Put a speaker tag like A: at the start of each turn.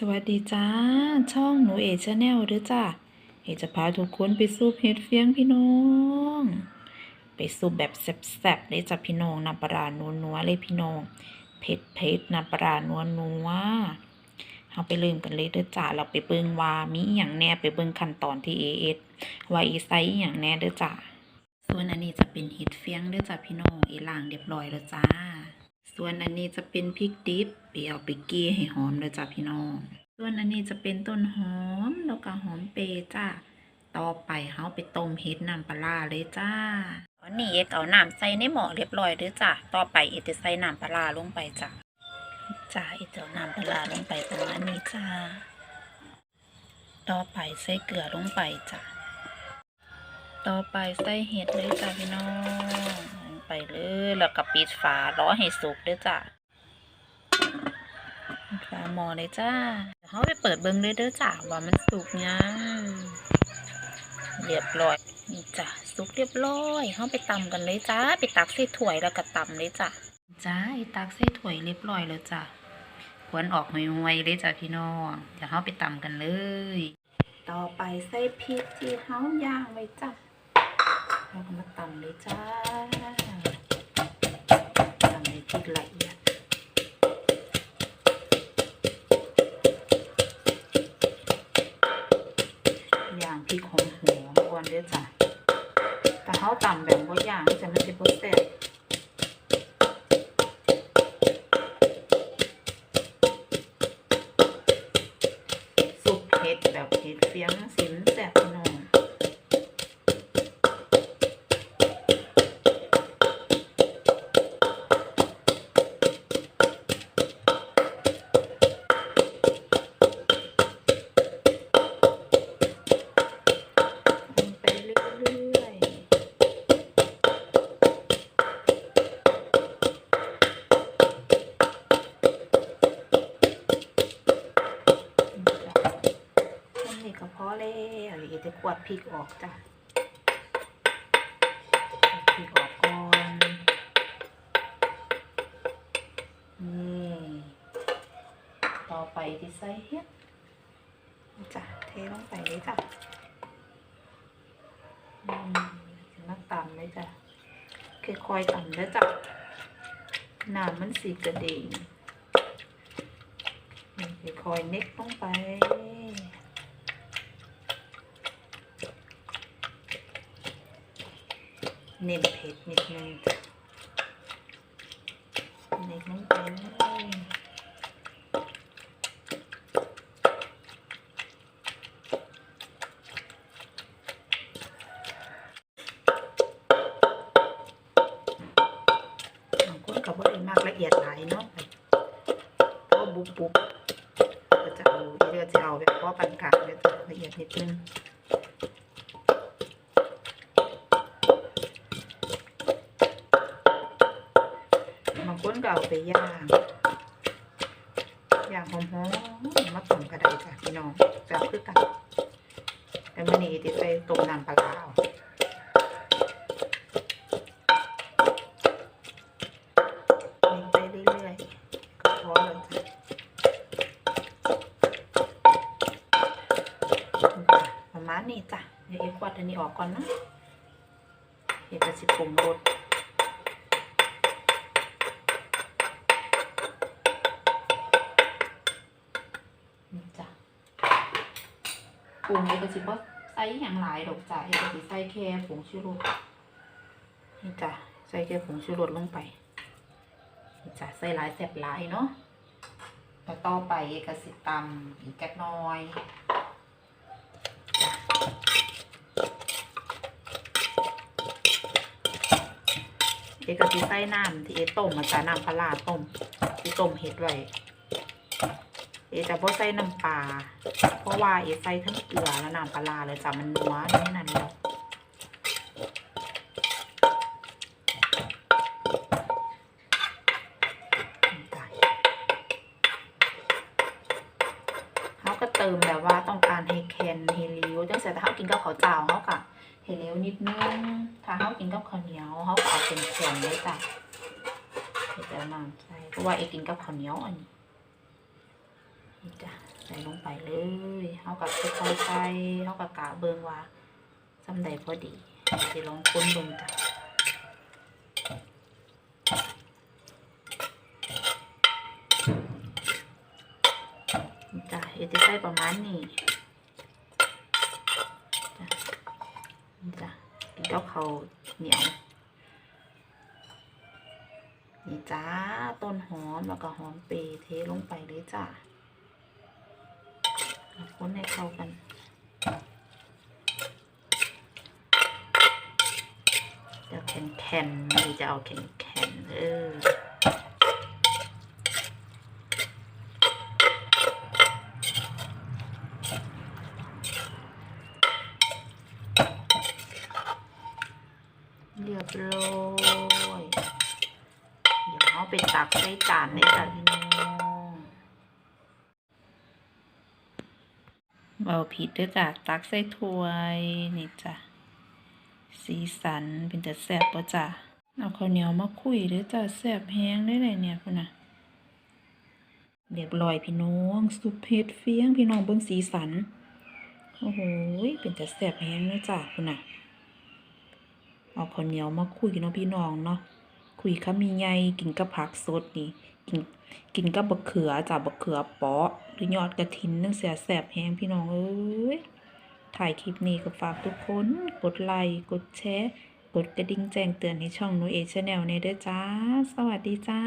A: สวัสดีจ้า ช่องหนูเอชแนลเด้อจ้าเอจะพาทุกคนไปซุปเห็ดเฟียงพี่น้อง ไปซุปแบบแซ่บๆเลยจ้ะพี่น้องน้ำปลาร้านัวๆเลยพี่น้องเผ็ดเผ็ดน้ำปลาร้านัวๆเอาไปเริ่มกันเลยเด้อจ้าเราไปเบิ่งว่ามีอย่างแน่ไปเบิ่งขั้นตอนที่เอเอสว่าอีไซอย่างแน่เด้อจ้าส่วนอันนี้จะเป็นเห็ดเฟียงเด้อจ้าพี่น้องเอล้างเรียบร้อยแล้วจ้า ส่วนอันนี้จะเป็นพริกดิบไปเอาไปเกี้ให้หอมเลยจ้ะพี่น้อง ส่วนอันนี้จะเป็นต้นหอมแล้วก็หอมเปรย์จ้าต่อไปเฮาไปต้มเฮ็ดน้ำปลาเลยจ้าอันนี้เอกเอาน้ำใส่ในหม้อเรียบร้อยเด้อจ้าต่อไปเอกจะใส่น้ำปลาลงไปจ้ะจ้าเอกจะเอาน้ำปลาลงไปประมาณนี้จ้าต่อไปใส่เกลือลงไปจ้ะต่อไปใส่เห็ดเลยจ้ะพี่น้อง ไปเลยแล้วก็ปิดฝารอให้สุกเด้อจ้ะฝาหมอเลยจ้าเดี๋ยวเขาไปเปิดเบิ้งเลยเด้อจ้ะว่ามันสุกยังเรียบร้อยนี่จ้ะสุกเรียบร้อยเขาไปตำกันเลยจ้าไปตักใส่ถ้วยแล้วก็ตำเลยจ้ะจ้าไอตักใส่ถ้วยเรียบร้อยแล้วจ้ะควนออกห่วยๆเลยจ้ะพี่น้องเดี๋ยวเขาไปตำกันเลย ต่อไปใส่พริกที่เขาย่างไว้จ้ะเราก็มาตำเลยจ้า อย่างจะมันจะบ่แซ่บ วจะกวาดพริกออกจ้ะพริกออกก่อนนี่ต่อไปที่ใส่เห็ดจ้ะเทลงไปเลยจ้ะอืมถึงมาตำเลยจ้ะค่อยๆตำแล้วจ้ะน้ำมันสีกระเด้งนี่ค่อยๆเน็กลงไป เน้นเผ็ดนิดนึงจ้ะเน็กลงไปเลยบางคนก็บ่ได้มากละเอียดหลายเนาะพอบุบบุบก็จะเอาเดี๋ยวจะเอาแบบพอปานกลางเลยจ้ะละเอียดนิดนึง ก็เอาไปย่าง ย่างหอมๆมาต้มกระไดจ้ะพี่น้องจะคือกันแต่มื่อนี้ที่ใส่ต้มน้ำปลาร้าเอาเล่นไประประมาณนี้จ้ะ เดี๋ยวเอ็กวัดอันนี้ออกก่อนนะเดี๋ยวจะสิปรุงรส ปรุงเอกสิบ่ใส่อย่างหลายดอกจ้ะเอกสิใส่แค่ผงชูรสนี่จ้ะใส่แค่ผงชูรสลงไปนี่จ้ะใส่หลายแซ่บหลายเนาะแล้วต่อไปเอกสิตำอีกแก๊กน้อยเอกสิใส่น้ำที่เอต้มมาจ้ะน้ำปลาต้มที่ต้มเห็ดไว้ เอจะบ่ใส่น้ำปลา เพราะว่าเอใส่ทั้งเกลือและน้ำปลาเลยจ้ะมันนัวนนั้นแล้วนี่จ้ะเขาก็เติมแบบว่าต้องการให้แคนให้เลี้ยวจังเสร็จถ้าเขากินกับข้าวเจ้าเขาก็ให้เลี้ยวนิดนึง ถ้าเขากินกับข้าวเหนียวเขาก็เอาเป็นแคนเลยจ้ะเดี๋ยวจะเอาน้ำใส่เพราะว่าเอกินกับข้าวเหนียวอันนี้ นี่จ้ะใส่ลงไปเลยเฮากับค่อยๆใส่เฮากับกะเบิ่งว่าซำใดพอดีสิลองคนเบิ่งจ้ะนี่จ้ะเอจะใส่ประมาณนี้จ้ะนี่จ้ะกินกับข้าเหนียวนี่จ้าต้นหอมแล้วก็หอมเปรเทลงไปเลยจ้า คนให้เข้ากันจะแข็งแข็งนี่จะเอาแข็งแข็งเออเรียบร้อย เดี๋ยวเอาไปตักใส่จานเลยจ้ะพี่น้อง เอาผิดด้วยจ้ะตักใส่ถ้วยนี่จ้ะสีสันเป็นแต่แซ่บปะจ้ะเอาข้าวเหนียวมาคุยด้วยจ้ะแซ่บแห้งได้เลยเนี่ยพุ่นะเรียบร้อยพี่น้องซุปเห็ดเฟียงพี่น้องเบิ่งสีสันโอ้โหเป็นแต่แซ่บแห้งเลยจ้ะพุ่นะเอาข้าวเหนียวมาคุยเนาะพี่น้องเนาะคุยคำมีไงกินกับผักสดนี่ กินกินกับบักเขือจ้ะบักเขือเปาะหรือยอดกระถินนั่งเสียแสบแห้งพี่น้องเอ้ยถ่ายคลิปนี้ก็ฝากทุกคน กดไลค์กดแชร์กดกระดิ่งแจ้งเตือนให้ช่องหนูเอชแนลในเด้อจ้า สวัสดีจ้า